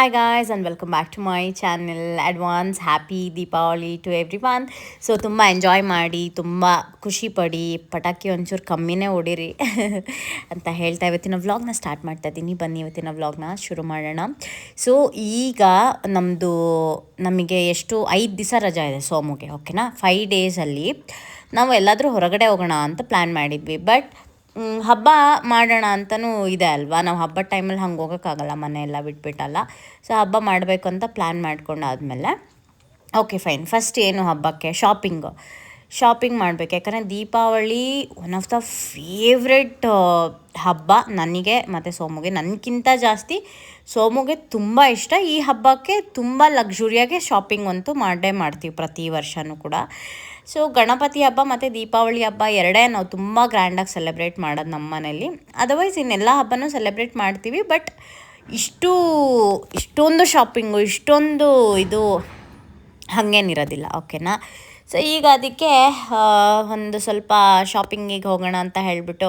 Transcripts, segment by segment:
Hi guys and welcome back to my channel advance happy Deepavali to everyone so ತುಂಬ enjoy ಮಾಡಿ, ತುಂಬ ಖುಷಿ ಪಡಿ, ಪಟಾಕಿ ಒಂಚೂರು ಕಮ್ಮಿನೇ ಹೊಡಿರಿ ಅಂತ ಹೇಳ್ತಾ ಇವತ್ತಿನ ವ್ಲಾಗ್ನ ಸ್ಟಾರ್ಟ್ ಮಾಡ್ತಾ ಇದ್ದೀನಿ. ಬನ್ನಿ ಇವತ್ತಿನ ವ್ಲಾಗ್ನ ಶುರು ಮಾಡೋಣ. ಸೊ ಈಗ ನಮ್ಮದು ನಮಗೆ ಎಷ್ಟು, ಐದು ದಿವಸ ರಜಾ ಇದೆ ಸೋಮುಗೆ ಓಕೆನಾ ಫೈವ್ ಡೇಸಲ್ಲಿ ನಾವು ಎಲ್ಲಾದರೂ ಹೊರಗಡೆ ಹೋಗೋಣ ಅಂತ ಪ್ಲ್ಯಾನ್ ಮಾಡಿದ್ವಿ. ಬಟ್ ಹಬ್ಬ ಮಾಡೋಣ ಅಂತಲೂ ಇದೆ ಅಲ್ವಾ? ನಾವು ಹಬ್ಬದ ಟೈಮಲ್ಲಿ ಹಂಗೆ ಹೋಗೋಕ್ಕಾಗಲ್ಲ ಮನೆಯೆಲ್ಲ ಬಿಟ್ಬಿಟ್ಟಲ್ಲ. ಸೊ ಹಬ್ಬ ಮಾಡಬೇಕು ಅಂತ ಪ್ಲ್ಯಾನ್ ಮಾಡ್ಕೊಂಡಾದ್ಮೇಲೆ. ಓಕೆ ಫೈನ್ ಫಸ್ಟ್ ಏನು ಹಬ್ಬಕ್ಕೆ? ಶಾಪಿಂಗು ಶಾಪಿಂಗ್ ಮಾಡಬೇಕು. ಯಾಕಂದರೆ Deepavali one of the favourite ಹಬ್ಬ ನನಗೆ ಮತ್ತು ಸೋಮುಗೆ. ನನಗಿಂತ ಜಾಸ್ತಿ ಸೋಮುಗೆ ತುಂಬ ಇಷ್ಟ. ಈ ಹಬ್ಬಕ್ಕೆ ತುಂಬ ಲಕ್ಸುರಿಯಾಗಿ ಶಾಪಿಂಗ್ ಅಂತೂ ಮಾಡೇ ಮಾಡ್ತೀವಿ ಪ್ರತಿ ವರ್ಷವೂ ಕೂಡ. ಸೊ ಗಣಪತಿ ಹಬ್ಬ ಮತ್ತು ದೀಪಾವಳಿ ಹಬ್ಬ ಎರಡೇ ನಾವು ತುಂಬ ಗ್ರ್ಯಾಂಡಾಗಿ ಸೆಲೆಬ್ರೇಟ್ ಮಾಡೋದು ನಮ್ಮ ಮನೇಲಿ. ಅದರ್ವೈಸ್ ಇನ್ನೆಲ್ಲ ಹಬ್ಬನೂ ಸೆಲೆಬ್ರೇಟ್ ಮಾಡ್ತೀವಿ ಬಟ್ ಇಷ್ಟು, ಇಷ್ಟೊಂದು ಶಾಪಿಂಗು ಇಷ್ಟೊಂದು ಇದು ಹಾಗೇನಿರೋದಿಲ್ಲ ಓಕೆನಾ ಸೊ ಈಗ ಅದಕ್ಕೆ ಒಂದು ಸ್ವಲ್ಪ ಶಾಪಿಂಗಿಗೆ ಹೋಗೋಣ ಅಂತ ಹೇಳಿಬಿಟ್ಟು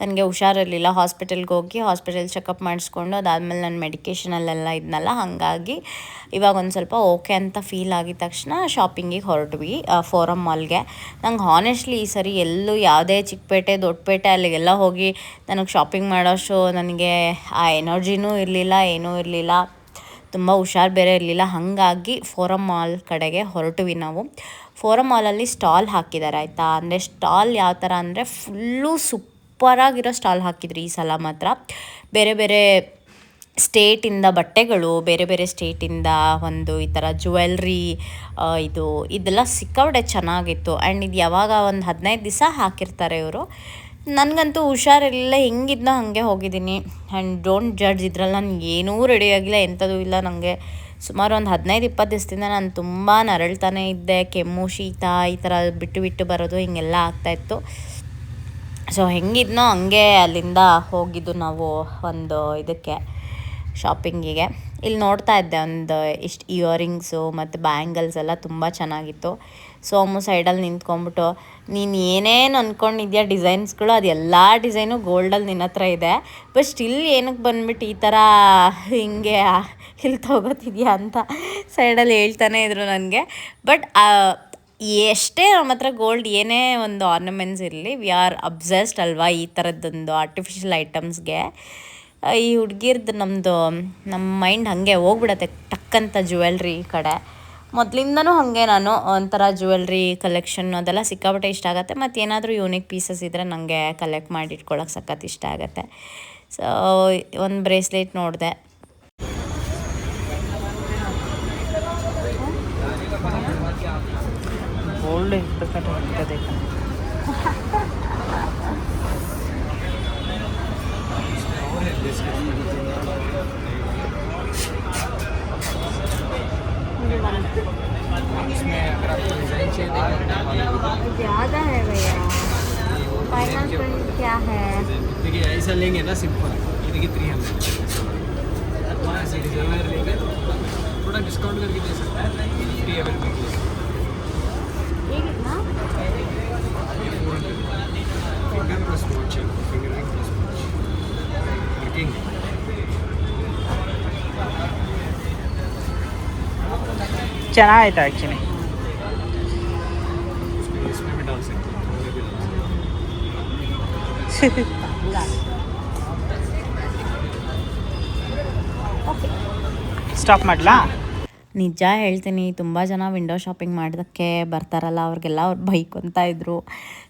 ನನಗೆ ಹುಷಾರಿರಲಿಲ್ಲ. ಹಾಸ್ಪಿಟಲ್ಗೆ ಹೋಗಿ ಹಾಸ್ಪಿಟಲ್ ಚೆಕಪ್ ಮಾಡಿಸ್ಕೊಂಡು ಅದಾದಮೇಲೆ ನಾನು ಮೆಡಿಕೇಷನಲ್ಲೆಲ್ಲ ಇದ್ನಲ್ಲ, ಹಾಗಾಗಿ ಇವಾಗ ಒಂದು ಸ್ವಲ್ಪ ಓಕೆ ಅಂತ ಫೀಲ್ ಆಗಿದ ತಕ್ಷಣ ಶಾಪಿಂಗಿಗೆ ಹೊರಟ್ವಿ ಫೋರಮ್ ಮಾಲ್ಗೆ. ನಂಗೆ ಹಾನೆಸ್ಟ್ಲಿ ಈ ಸರಿ ಎಲ್ಲೂ ಯಾವುದೇ ಚಿಕ್ಕಪೇಟೆ, ದೊಡ್ಡಪೇಟೆ ಅಲ್ಲಿಗೆಲ್ಲ ಹೋಗಿ ನನಗೆ ಶಾಪಿಂಗ್ ಮಾಡೋಷ್ಟು ನನಗೆ ಆ ಎನರ್ಜಿನೂ ಇರಲಿಲ್ಲ, ಏನೂ ಇರಲಿಲ್ಲ. ತುಂಬ ಹುಷಾರು ಬೇರೆ ಇರಲಿಲ್ಲ. ಹಾಗಾಗಿ ಫೋರಮ್ ಮಾಲ್ ಕಡೆಗೆ ಹೊರಟುವಿ ನಾವು. ಫೋರಮ್ ಮಾಲಲ್ಲಿ ಸ್ಟಾಲ್ ಹಾಕಿದ್ದಾರೆ, ಆಯಿತಾ? ಅಂದರೆ ಸ್ಟಾಲ್ ಯಾವ ಥರ ಅಂದರೆ ಫುಲ್ಲು ಸೂಪರಾಗಿರೋ ಸ್ಟಾಲ್ ಹಾಕಿದ್ರಿ ಈ ಸಲ ಮಾತ್ರ. ಬೇರೆ ಬೇರೆ ಸ್ಟೇಟಿಂದ ಬಟ್ಟೆಗಳು, ಬೇರೆ ಬೇರೆ ಸ್ಟೇಟಿಂದ ಒಂದು ಈ ಥರ ಜುವೆಲ್ರಿ ಇದು ಇದೆಲ್ಲ ಸಿಕ್ಕಾಪಟ್ಟೆ ಚೆನ್ನಾಗಿತ್ತು. ಆ್ಯಂಡ್ ಇದು ಯಾವಾಗ ಒಂದು ಹದಿನೈದು ದಿವಸ ಹಾಕಿರ್ತಾರೆ ಇವರು. ನನಗಂತೂ ಹುಷಾರಿರಲಿಲ್ಲ, ಹೆಂಗಿದ್ನೋ ಹಾಗೆ ಹೋಗಿದ್ದೀನಿ. ಆ್ಯಂಡ್ ಡೋಂಟ್ ಜಡ್ಜ್, ಇದ್ರಲ್ಲಿ ನಾನು ಏನೂ ರೆಡಿ ಆಗಿಲ್ಲ ಎಂಥದ್ದು ಇಲ್ಲ ನನಗೆ ಸುಮಾರು ಒಂದು ಹದಿನೈದು ಇಪ್ಪತ್ತು ದಿವಸದಿಂದ ನಾನು ತುಂಬ ನರಳ್ತಾನೆ ಇದ್ದೆ. ಕೆಮ್ಮು, ಶೀತ, ಈ ಥರ ಬಿಟ್ಟು ಬಿಟ್ಟು ಬರೋದು ಹಿಂಗೆಲ್ಲ ಆಗ್ತಾಯಿತ್ತು ಸೊ ಹೆಂಗಿದ್ನೋ ಹಂಗೆ ಅಲ್ಲಿಂದ ಹೋಗಿದ್ದು ನಾವು ಒಂದು ಇದಕ್ಕೆ ಶಾಪಿಂಗಿಗೆ ಇಲ್ಲಿ ನೋಡ್ತಾ ಇದ್ದೆ ಒಂದು ಇಷ್ಟು ಇಯರಿಂಗ್ಸು ಮತ್ತು ಬ್ಯಾಂಗಲ್ಸ್ ಎಲ್ಲ ತುಂಬ ಚೆನ್ನಾಗಿತ್ತು. ಸೋಮು ಸೈಡಲ್ಲಿ ನಿಂತ್ಕೊಂಡ್ಬಿಟ್ಟು, ನೀನು ಏನೇನು ಅಂದ್ಕೊಂಡಿದ್ಯಾ ಡಿಸೈನ್ಸ್ಗಳು ಅದು ಎಲ್ಲ ಡಿಸೈನು ಗೋಲ್ಡಲ್ಲಿ ನಿನ್ನ ಹತ್ರ ಇದೆ. ಬಟ್ ಸ್ಟಿಲ್ ಏನಕ್ಕೆ ಬಂದ್ಬಿಟ್ಟು ಈ ಥರ ಹಿಂಗೆ ಇಲ್ಲಿ ತಗೋತಿದ್ಯಾ ಅಂತ ಸೈಡಲ್ಲಿ ಹೇಳ್ತಾನೆ ಇದ್ರು ನನಗೆ. ಬಟ್ ಎಷ್ಟೇ ನಮ್ಮ ಹತ್ರ ಗೋಲ್ಡ್ ಏನೇ ಒಂದು ಆರ್ನಮೆಂಟ್ಸ್ ಇರಲಿ ವಿ ಆರ್ ಅಬ್ಸೆಸ್ಡ್ ಅಲ್ವಾ ಈ ಥರದ್ದೊಂದು ಆರ್ಟಿಫಿಷಿಯಲ್ ಐಟಮ್ಸ್ಗೆ ಈ ಹುಡುಗಿರ್ದು ನಮ್ಮದು ನಮ್ಮ ಮೈಂಡ್ ಹಾಗೆ ಹೋಗ್ಬಿಡತ್ತೆ ಟಕ್ಕಂತ ಜುವೆಲ್ರಿ ಕಡೆ. ಮೊದಲಿಂದನೂ ಹಾಗೆ ನಾನು ಒಂಥರ ಜುವೆಲ್ರಿ ಕಲೆಕ್ಷನ್ ಅದೆಲ್ಲ ಸಿಕ್ಕಾಪಟ್ಟೆ ಇಷ್ಟ ಆಗುತ್ತೆ. ಮತ್ತು ಏನಾದರೂ ಯೂನಿಕ್ ಪೀಸಸ್ ಇದ್ದರೆ ನನಗೆ ಕಲೆಕ್ಟ್ ಮಾಡಿ ಇಟ್ಕೊಳ್ಳೋಕೆ ಸಖತ್ ಇಷ್ಟ ಆಗುತ್ತೆ. ಸೊ ಒಂದು ಬ್ರೇಸ್ಲೆಟ್ ನೋಡಿದೆ. बोल इतना ढूंढ देखा। ज़्यादा है भैया। क्या है? देखिए ऐसा लेंगे ना सिंपल ये देखिए थ्री हंड्रेड थोड़ा डिस्काउंट करके दे सकता है। ಚೆನ್ನಾಗಾಯ್ತು ಆ್ಯಕ್ಚುಲಿ. ಸ್ಟಾಪ್ ಮಾಡಲಾ? ನಿಜ ಹೇಳ್ತೀನಿ, ತುಂಬ ಜನ ವಿಂಡೋ ಶಾಪಿಂಗ್ ಮಾಡೋದಕ್ಕೆ ಬರ್ತಾರಲ್ಲ, ಅವ್ರಿಗೆಲ್ಲ ಅವ್ರು ಬೈಕೊಂತ ಇದ್ದರು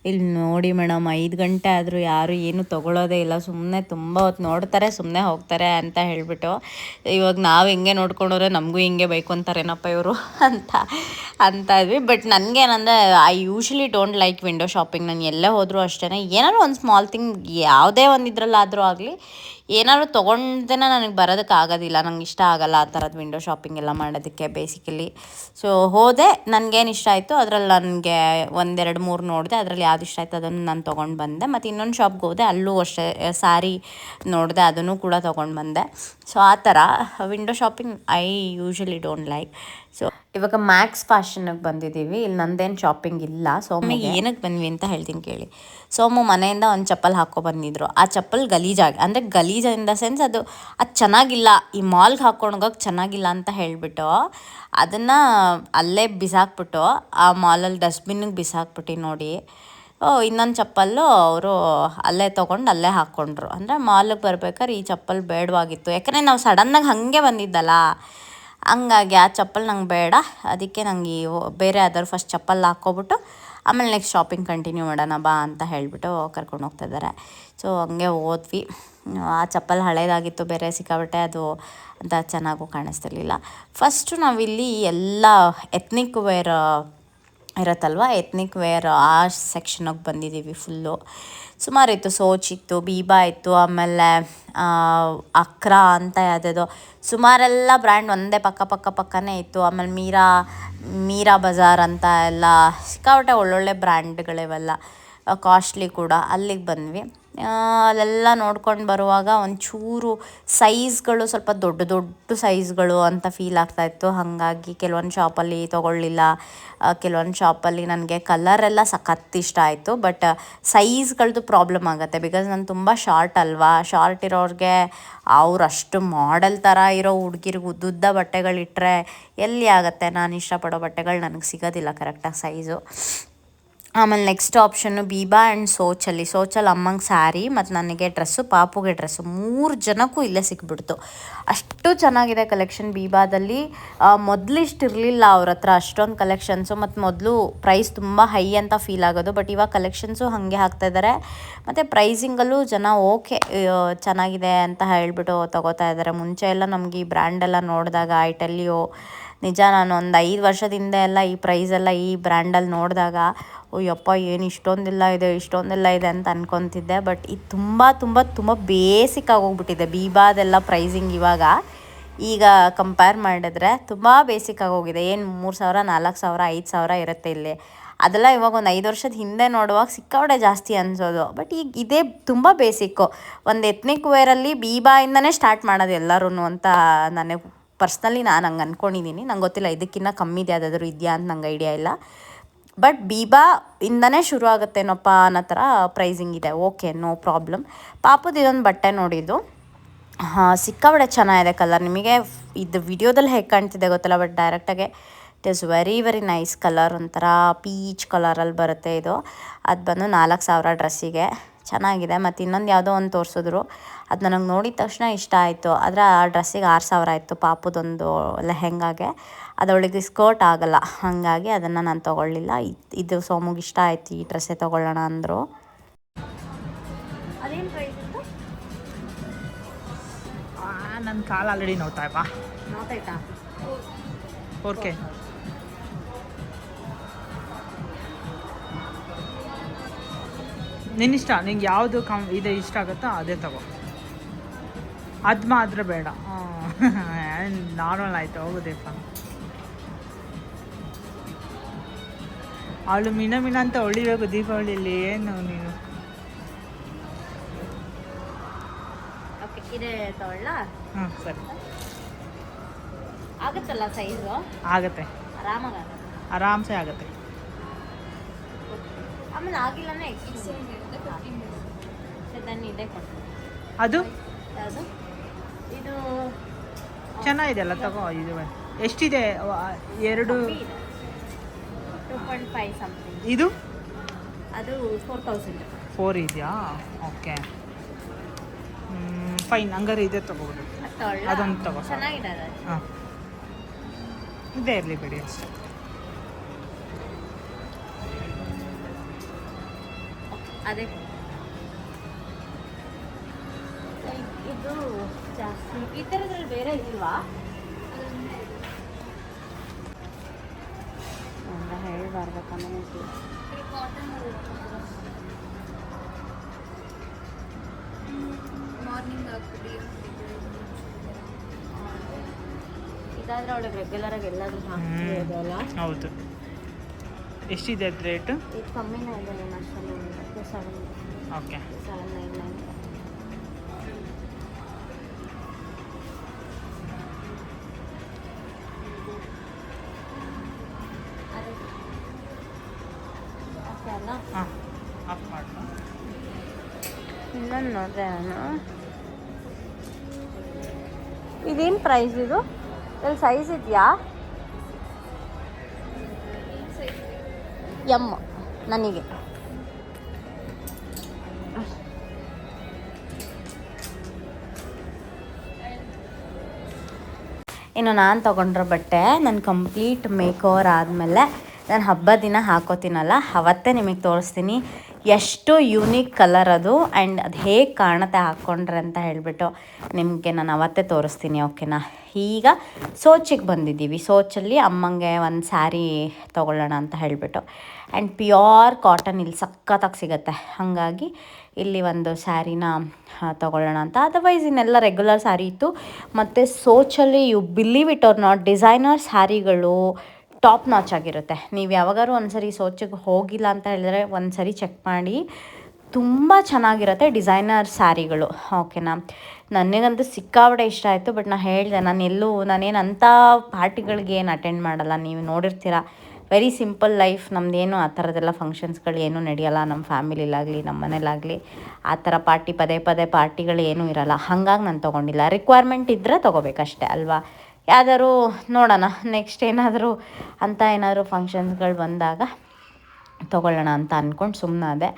ಇಲ್ಲಿ ನೋಡಿ ಮೇಡಮ್ ಐದು ಗಂಟೆ ಆದರೂ ಯಾರು ಏನು ತೊಗೊಳೋದೇ ಇಲ್ಲ ಸುಮ್ಮನೆ ತುಂಬ ಹೊತ್ತು ನೋಡ್ತಾರೆ ಸುಮ್ಮನೆ ಹೋಗ್ತಾರೆ ಅಂತ ಹೇಳಿಬಿಟ್ಟು, ಇವಾಗ ನಾವು ಹೆಂಗೆ ನೋಡ್ಕೊಂಡ್ರೆ ನಮಗೂ ಹಿಂಗೆ ಬೈಕೊಂತಾರೇನಪ್ಪ ಇವರು ಅಂತ ಅಂತ ಇದ್ವಿ. But ನನಗೇನಂದರೆ I usually don't like window shopping ನಾನು ಎಲ್ಲೇ ಹೋದರೂ ಅಷ್ಟೇ ಏನಾದ್ರು ಒಂದು ಸ್ಮಾಲ್ ಥಿಂಗ್ ಯಾವುದೇ ಒಂದು ಇದರಲ್ಲಾದರೂ ಆಗಲಿ ಏನಾದ್ರು ತೊಗೊಂಡೇನೆ ನನಗೆ ಬರೋದಕ್ಕೆ ಆಗೋದಿಲ್ಲ. ನಂಗೆ ಇಷ್ಟ ಆಗಲ್ಲ ಆ ಥರದ್ದು ವಿಂಡೋ ಶಾಪಿಂಗ್ ಎಲ್ಲ ಮಾಡೋದಕ್ಕೆ ಬೇಸಿಕಲಿ ಸೊ ಹೋದೆ. ನನಗೇನು ಇಷ್ಟ ಆಯಿತು. ಅದರಲ್ಲಿ ನನಗೆ ಒಂದೆರಡು ಮೂರು ನೋಡಿದೆ. ಅದರಲ್ಲಿ ಯಾವ್ದು ಇಷ್ಟ ಆಯಿತು ಅದನ್ನು ನಾನು ತೊಗೊಂಡು ಬಂದೆ. ಮತ್ತು ಇನ್ನೊಂದು ಶಾಪ್ಗೆ ಹೋದೆ. ಅಲ್ಲೂ ಅಷ್ಟೇ ಸ್ಯಾರಿ ನೋಡಿದೆ. ಅದನ್ನು ಕೂಡ ತೊಗೊಂಡು ಬಂದೆ. ಸೊ ಆ ಥರ window shopping I usually don't like so ಇವಾಗ ಮ್ಯಾಕ್ಸ್ ಫ್ಯಾಷನ್ಗೆ ಬಂದಿದ್ದೀವಿ. ಇಲ್ಲಿ ನಂದೇನು ಶಾಪಿಂಗ್ ಇಲ್ಲ. ಸೋಮಿಗೆ ಏನಕ್ಕೆ ಬಂದ್ವಿ ಅಂತ ಹೇಳ್ತೀನಿ ಕೇಳಿ. ಸೋಮು ಮನೆಯಿಂದ ಒಂದು ಚಪ್ಪಲ್ ಹಾಕೋ ಬಂದಿದ್ರು. ಆ ಚಪ್ಪಲ್ ಗಲೀಜಾಗಿ ಅಂದರೆ ಗಲೀಜ್ ಇನ್ ದ ಸೆನ್ಸ್ ಅದು ಅದು ಚೆನ್ನಾಗಿಲ್ಲ. ಈ ಮಾಲ್ಗೆ ಹಾಕ್ಕೊಂಡು ಹೋಗೋಕೆ ಚೆನ್ನಾಗಿಲ್ಲ ಅಂತ ಹೇಳಿಬಿಟ್ಟು, ಅದನ್ನು ಅಲ್ಲೇ ಬಿಸಾಕ್ಬಿಟ್ಟು, ಆ ಮಾಲಲ್ಲಿ ಡಸ್ಟ್ಬಿನ್ನಿಗೆ ಬಿಸಾಕ್ಬಿಟ್ಟು ನೋಡಿ, ಓ, ಇನ್ನೊಂದು ಚಪ್ಪಲ್ಲು ಅವರು ಅಲ್ಲೇ ತೊಗೊಂಡು ಅಲ್ಲೇ ಹಾಕ್ಕೊಂಡ್ರು ಅಂದರೆ ಮಾಲಿಗೆ ಬರ್ಬೇಕಾದ್ರೆ ಈ ಚಪ್ಪಲ್ ಬೇಡವಾಗಿತ್ತು. ಯಾಕಂದರೆ ನಾವು ಸಡನ್ನಾಗಿ ಹಾಗೆ ಬಂದಿದ್ದಲ್ಲ. ಹಂಗಾಗಿ ಆ ಚಪ್ಪಲ್ ನಂಗೆ ಬೇಡ. ಅದಕ್ಕೆ ನಂಗೆ ಈ ಬೇರೆ ಯಾವ್ದಾದ್ರು ಫಸ್ಟ್ ಚಪ್ಪಲ್ ಹಾಕ್ಕೊಬಿಟ್ಟು, ಆಮೇಲೆ ನೆಕ್ಸ್ಟ್ ಶಾಪಿಂಗ್ ಕಂಟಿನ್ಯೂ ಮಾಡೋಣ ಬಾ ಅಂತ ಹೇಳಿಬಿಟ್ಟು ಕರ್ಕೊಂಡು ಹೋಗ್ತಾ ಇದ್ದಾರೆ ಸೊ ಹಂಗೆ ಹೋದ್ವಿ. ಆ ಚಪ್ಪಲ್ ಹಳೇದಾಗಿತ್ತು, ಬೇರೆ ಸಿಕ್ಕಾಬಟ್ಟೆ ಅದು ಅಂತ ಚೆನ್ನಾಗೂ ಕಾಣಿಸ್ತಿರ್ಲಿಲ್ಲ. ಫಸ್ಟು ನಾವಿಲ್ಲಿ ಎಲ್ಲ ಎತ್ನಿಕ್ ವೇರ್ ಇರುತ್ತಲ್ವ? ಎತ್ನಿಕ್ ವೇರ್ ಆ ಸೆಕ್ಷನಿಗೆ ಬಂದಿದ್ದೀವಿ ಫುಲ್ಲು ಸುಮಾರು ಇತ್ತು, ಸೋಚ್ ಇತ್ತು, ಬೀಬಾ ಇತ್ತು, ಆಮೇಲೆ ಅಕ್ರಾ ಅಂತ ಯಾವುದೇದೋ. ಸುಮಾರೆಲ್ಲ ಬ್ರ್ಯಾಂಡ್ ಒಂದೇ ಪಕ್ಕ ಪಕ್ಕ, ಪಕ್ಕನೇ ಇತ್ತು. ಆಮೇಲೆ ಮೀರಾ ಮೀರಾ ಬಜಾರ್ ಅಂತ ಎಲ್ಲ ಸಿಕ್ಕಾಪಟ್ಟೆ ಒಳ್ಳೊಳ್ಳೆ ಬ್ರ್ಯಾಂಡ್ಗಳಿವೆಲ್ಲ ಕಾಸ್ಟ್ಲಿ ಕೂಡ ಅಲ್ಲಿಗೆ ಬಂದ್ವಿ. ಅಲ್ಲೆಲ್ಲ ನೋಡ್ಕೊಂಡು ಬರುವಾಗ ಒಂಚೂರು ಸೈಜ್ಗಳು ಸ್ವಲ್ಪ ದೊಡ್ಡ ದೊಡ್ಡ ಸೈಜ್ಗಳು ಅಂತ ಫೀಲ್ ಆಗ್ತಾಯಿತ್ತು ಹಾಗಾಗಿ ಕೆಲವೊಂದು ಶಾಪಲ್ಲಿ ತೊಗೊಳ್ಳಿಲ್ಲ. ಕೆಲವೊಂದು ಶಾಪಲ್ಲಿ ನನಗೆ ಕಲರೆಲ್ಲ ಸಖತ್ ಇಷ್ಟ ಆಯಿತು. ಬಟ್ ಸೈಜ್ಗಳದ್ದು ಪ್ರಾಬ್ಲಮ್ ಆಗುತ್ತೆ. ಬಿಕಾಸ್ ನಾನು ತುಂಬ ಶಾರ್ಟ್ ಅಲ್ವಾ? ಶಾರ್ಟ್ ಇರೋರಿಗೆ ಅವರಷ್ಟು ಮಾಡೆಲ್ ಥರ ಇರೋ ಹುಡ್ಗಿರ್ಗೆ ಉದ್ದುದ್ದ ಬಟ್ಟೆಗಳಿಟ್ಟರೆ ಎಲ್ಲಿ ಆಗುತ್ತೆ? ನಾನು ಇಷ್ಟಪಡೋ ಬಟ್ಟೆಗಳು ನನಗೆ ಸಿಗೋದಿಲ್ಲ ಕರೆಕ್ಟಾಗಿ ಸೈಜು ಆಮೇಲೆ ನೆಕ್ಸ್ಟ್ ಆಪ್ಷನ್ನು ಬೀಬಾ ಆ್ಯಂಡ್ ಸೋಚಲ್ಲಿ. ಸೋಚಲ್ಲಿ ಅಮ್ಮಂಗೆ ಸ್ಯಾರಿ ಮತ್ತು ನನಗೆ ಡ್ರೆಸ್ಸು ಪಾಪುಗೆ ಡ್ರೆಸ್ಸು ಮೂರು ಜನಕ್ಕೂ ಇಲ್ಲೇ ಸಿಕ್ಬಿಡ್ತು. ಅಷ್ಟು ಚೆನ್ನಾಗಿದೆ ಕಲೆಕ್ಷನ್ ಬೀಬಾದಲ್ಲಿ. ಮೊದಲಿಷ್ಟು ಇರಲಿಲ್ಲ ಅವ್ರ ಹತ್ರ ಅಷ್ಟೊಂದು ಕಲೆಕ್ಷನ್ಸು ಮತ್ತು ಮೊದಲು ಪ್ರೈಸ್ ತುಂಬ ಹೈ ಅಂತ ಫೀಲ್ ಆಗೋದು ಬಟ್ ಇವಾಗ ಕಲೆಕ್ಷನ್ಸು ಹಾಗೆ ಹಾಕ್ತಾಯಿದ್ದಾರೆ ಮತ್ತು ಪ್ರೈಸಿಂಗಲ್ಲೂ ಜನ ಓಕೆ ಚೆನ್ನಾಗಿದೆ ಅಂತ ಹೇಳ್ಬಿಟ್ಟು ತಗೋತಾ ಇದ್ದಾರೆ ಮುಂಚೆ ಎಲ್ಲ ನಮಗೆ ಈ ಬ್ರ್ಯಾಂಡೆಲ್ಲ ನೋಡಿದಾಗ ಐಟಲ್ಲಿಯೋ ನಿಜ ನಾನು ಒಂದು ಐದು ವರ್ಷದಿಂದ ಎಲ್ಲ ಈ ಪ್ರೈಸೆಲ್ಲ ಈ ಬ್ರ್ಯಾಂಡಲ್ಲಿ ನೋಡಿದಾಗ ಅಯ್ಯಪ್ಪ ಏನು ಇಷ್ಟೊಂದೆಲ್ಲ ಇದೆ ಇಷ್ಟೊಂದೆಲ್ಲ ಇದೆ ಅಂತ ಅನ್ಕೊತಿದ್ದೆ. ಬಟ್ ಇದು ತುಂಬ ತುಂಬ ತುಂಬ ಬೇಸಿಕ್ ಆಗೋಗ್ಬಿಟ್ಟಿದೆ ಬೀಬಾದೆಲ್ಲ ಪ್ರೈಸಿಂಗ್ ಇವಾಗ. ಈಗ ಕಂಪೇರ್ ಮಾಡಿದ್ರೆ ತುಂಬ ಬೇಸಿಕ್ ಆಗೋಗಿದೆ ಏನು ಮೂರು ಸಾವಿರ, ನಾಲ್ಕು ಸಾವಿರ, ಐದು ಸಾವಿರ ಇರುತ್ತೆ ಇಲ್ಲಿ. ಅದೆಲ್ಲ ಇವಾಗ ಒಂದು ಐದು ವರ್ಷದ ಹಿಂದೆ ನೋಡುವಾಗ ಸಿಕ್ಕಾಪಟ್ಟೆ ಜಾಸ್ತಿ ಅನಿಸೋದು. ಬಟ್ ಈಗ ಇದೇ ತುಂಬ ಬೇಸಿಕ್ಕು ಒಂದು ಎತ್ನಿಕ್ ವೇರಲ್ಲಿ ಬೀಬಾಯಿಂದನೇ ಸ್ಟಾರ್ಟ್ ಮಾಡೋದು ಎಲ್ಲರೂ ಅಂತ ನನಗೆ ಪರ್ಸ್ನಲಿ ನಾನು ಹಂಗೆ ಅಂದ್ಕೊಂಡಿದ್ದೀನಿ ನಂಗೆ ಗೊತ್ತಿಲ್ಲ ಇದಕ್ಕಿಂತ ಕಮ್ಮಿದೆ ಯಾವುದಾದ್ರೂ ಇದೆಯಾ ಅಂತ ನಂಗೆ ಐಡಿಯಾ ಇಲ್ಲ. ಬಟ್ ಬೀಬಾ ಇಂದನೇ ಶುರು ಆಗುತ್ತೇನಪ್ಪ ಅನ್ನೋ ಥರ ಪ್ರೈಸಿಂಗ್ ಇದೆ. ಓಕೆ ನೋ ಪ್ರಾಬ್ಲಮ್ ಪಾಪದ ಇದೊಂದು ಬಟ್ಟೆ ನೋಡಿದ್ದು. ಹಾಂ ಸಿಕ್ಕಾಬಡೆ ಚೆನ್ನಾಗಿದೆ ಕಲರ್ ನಿಮಗೆ ಇದು ವಿಡಿಯೋದಲ್ಲಿ ಹೇಗೆ ಕಾಣ್ತಿದೆ ಗೊತ್ತಲ್ಲ but ಡೈರೆಕ್ಟಾಗೆ it is very very nice colour ಒಂಥರ ಪೀಚ್ ಕಲರಲ್ಲಿ ಬರುತ್ತೆ ಇದು. ಅದು ಬಂದು ನಾಲ್ಕು ಸಾವಿರ ಡ್ರೆಸ್ಸಿಗೆ. ಚೆನ್ನಾಗಿದೆ. ಮತ್ತು ಇನ್ನೊಂದು ಯಾವುದೋ ಒಂದು ತೋರಿಸಿದ್ರು. ಅದು ನನಗೆ ನೋಡಿದ ತಕ್ಷಣ ಇಷ್ಟ ಆಯಿತು. ಆದರೆ ಆ ಡ್ರೆಸ್ಸಿಗೆ ಆರು ಸಾವಿರ ಆಯಿತು ಪಾಪದೊಂದು ಲೆಹೆಂಗಾಗೆ ಅದು ಅವಳಿಗೆ ಸ್ಕರ್ಟ್ ಆಗಲ್ಲ. ಹಾಗಾಗಿ ಅದನ್ನು ನಾನು ತೊಗೊಳ್ಳಿಲ್ಲ. ಇದ್- ಇದು ಸೋಮುಗೆ ಇಷ್ಟ ಆಯಿತು ಈ ಡ್ರೆಸ್ಸೇ ತೊಗೊಳ್ಳೋಣ ಅಂದರು. ಅದೇನು ಪ್ರೈಸ್ ಇತ್ತು? ನನ್ನ ಕಾಲು ಆಲ್ರೆಡಿ ನೋಡ್ತಾ ಓಕೆ ನಿನ್ನಿಷ್ಟ ನಿಂಗೆ ಯಾವುದು ಕಮ್ ಇದೆ ಇಷ್ಟ ಆಗುತ್ತೋ ಅದೇ ತಗೋ. ಅದು ಮಾತ್ರ ಬೇಡ. ನಾರ್ಮಲ್ ಆಯಿತು ಹೋಗೋದಪ್ಪ. ಅವಳು ಮಿನ ಮಿನ ಅಂತ ಹೊಳಿಬೇಕು ದೀಪಾವಳಿಯಲ್ಲಿ ಏನು ನೀನು? ಓಕೆ ಇದೆ ತಗೊಳ್ಳ? ಹಾಂ ಸರಿ. ಆಗುತ್ತಲ್ಲ ಸೈಜು ಆಗುತ್ತೆ. ಆರಾಮಾಗ ಆರಾಮ್ಸೆ ಆಗತ್ತೆ. ಆಮೇಲೆ ಆಗಿಲ್ಲನೇ ಎಕ್ಸ್ಚೇಂಜ್ ಇದೆ ಕೊಡ್ತೀನಿ. ಅದು? ಯಾವುದು? ಇದು ಚೆನ್ನಾಗಿದೆ ಅಲ್ಲ ತಗೋ ಇದು ಎಷ್ಟಿದೆ? ಎರಡು ಟೂ ಪಾಯಿಂಟ್ ಫೈವ್ ಸಮಥಿಂಗ್ ಇದು? ಅದು ಫೋರ್ ತೌಸಂಡ್ ಫೋರ್ ಇದೆಯಾ? ಓಕೆ ಫೈನ್ ಹಂಗಾರೆ ಇದೆ ತಗೋಬೋದು. ಅದೊಂದು ತಗೋ. ಚೆನ್ನಾಗಿದೆ ಹಾಂ. ಇದೇ ಇರಲಿ ಬಿಡಿ ಅಷ್ಟೇ. ಅದೇ. ಇದು ಜಾಸ್ತಿ. ಈ ಥರದ್ರಲ್ಲಿ ಬೇರೆ ಇಲ್ವಾ? ಹೇಳ್ಬಾರ್ಬೇಕನ್ನೋ ಇದಾದ್ರೆ ಅವಳು ರೆಗ್ಯುಲರ್ ಆಗಿ ಎಲ್ಲಾದ್ರೂ ಹಾಕ್ತಿರೋದಲ್ಲ ಹೌದು. ಎಷ್ಟಿದೆ ಅದು ರೇಟು ಇದು ಕಮ್ಮಿನೇ ಇದೆ to okay seven nine nine ನೋಡಿದೆ ನಾನು. ಇದೇನು ಪ್ರೈಸ್ ಇದು? ಇಲ್ಲಿ ಸೈಜ್ ಇದೆಯಾ? ಎಂ, ನನಗೆ. ಇನ್ನು ನಾನು ತೊಗೊಂಡಿರೋ ಬಟ್ಟೆ, ನಾನು ಕಂಪ್ಲೀಟ್ ಮೇಕ್ ಓವರ್ ಆದಮೇಲೆ ನಾನು ಹಬ್ಬ ದಿನ ಹಾಕೋತೀನಲ್ಲ, ಅವತ್ತೇ ನಿಮಗೆ ತೋರಿಸ್ತೀನಿ. ಎಷ್ಟು ಯೂನಿಕ್ ಕಲರ್ ಅದು ಆ್ಯಂಡ್ ಅದು ಹೇಗೆ ಕಾಣುತ್ತೆ ಹಾಕ್ಕೊಂಡ್ರೆ ಅಂತ ಹೇಳಿಬಿಟ್ಟು ನಿಮಗೆ ನಾನು ಅವತ್ತೇ ತೋರಿಸ್ತೀನಿ ಓಕೆನಾ ಈಗ ಸೋಚಿಗೆ ಬಂದಿದ್ದೀವಿ. ಸೋಚಲ್ಲಿ ಅಮ್ಮಂಗೆ ಒಂದು ಸ್ಯಾರಿ ತೊಗೊಳ್ಳೋಣ ಅಂತ ಹೇಳಿಬಿಟ್ಟು. ಆ್ಯಂಡ್ ಪ್ಯೂರ್ ಕಾಟನ್ ಇಲ್ಲಿ ಸಖತ್ತಾಗಿ ಸಿಗುತ್ತೆ. ಹಾಗಾಗಿ ಇಲ್ಲಿ ಒಂದು ಸ್ಯಾರಿನ ತೊಗೊಳ್ಳೋಣ ಅಂತ. ಅದರ್ವೈಸ್ ಇನ್ನೆಲ್ಲ ರೆಗ್ಯುಲರ್ ಸ್ಯಾರಿ ಇತ್ತು. ಮತ್ತು ಸೋಚಲ್ಲಿ you believe it or not designer ಸ್ಯಾರಿಗಳು top notch ಆಗಿರುತ್ತೆ. ನೀವು ಯಾವಾಗಾದ್ರೂ ಒಂದು ಸರಿ ಸೋಚಿಗೆ ಹೋಗಿಲ್ಲ ಅಂತ ಹೇಳಿದ್ರೆ ಒಂದು ಸರಿ ಚೆಕ್ ಮಾಡಿ. ತುಂಬ ಚೆನ್ನಾಗಿರುತ್ತೆ ಡಿಸೈನರ್ ಸ್ಯಾರಿಗಳು. ಓಕೆನಾ ನನಗಂತೂ ಸಿಕ್ಕಾಬಡೆ ಇಷ್ಟ ಆಯಿತು ಬಟ್ ನಾನು ಹೇಳಿದೆ, ನಾನು ಎಲ್ಲೂ, ನಾನೇನು ಅಂಥ ಪಾರ್ಟಿಗಳಿಗೆ ಏನು ಅಟೆಂಡ್ ಮಾಡಲ್ಲ. ನೀವು ನೋಡಿರ್ತೀರ ವೆರಿ ಸಿಂಪಲ್ ಲೈಫ್ ನಮ್ಮದೇನು ಆ ಥರದ್ದೆಲ್ಲ ಫಂಕ್ಷನ್ಸ್ಗಳು ಏನೂ ನಡೆಯಲ್ಲ. ನಮ್ಮ ಫ್ಯಾಮಿಲಿಲಾಗಲಿ ನಮ್ಮ ಮನೇಲಾಗಲಿ, ಆ ಥರ ಪಾರ್ಟಿ ಪದೇ ಪದೇ ಪಾರ್ಟಿಗಳು ಏನೂ ಇರಲ್ಲ. ಹಾಗಾಗಿ ನಾನು ತೊಗೊಂಡಿಲ್ಲ. ರಿಕ್ವೈರ್ಮೆಂಟ್ ಇದ್ದರೆ ತೊಗೋಬೇಕಷ್ಟೆ, ಅಲ್ವಾ? ಯಾವ್ದಾದ್ರು ನೋಡೋಣ ನೆಕ್ಸ್ಟ್ ಏನಾದರೂ ಅಂಥ ಏನಾದರೂ ಫಂಕ್ಷನ್ಸ್ಗಳು ಬಂದಾಗ ತೊಗೊಳ್ಳೋಣ ಅಂತ ಅಂದ್ಕೊಂಡು ಸುಮ್ಮನಾದೆ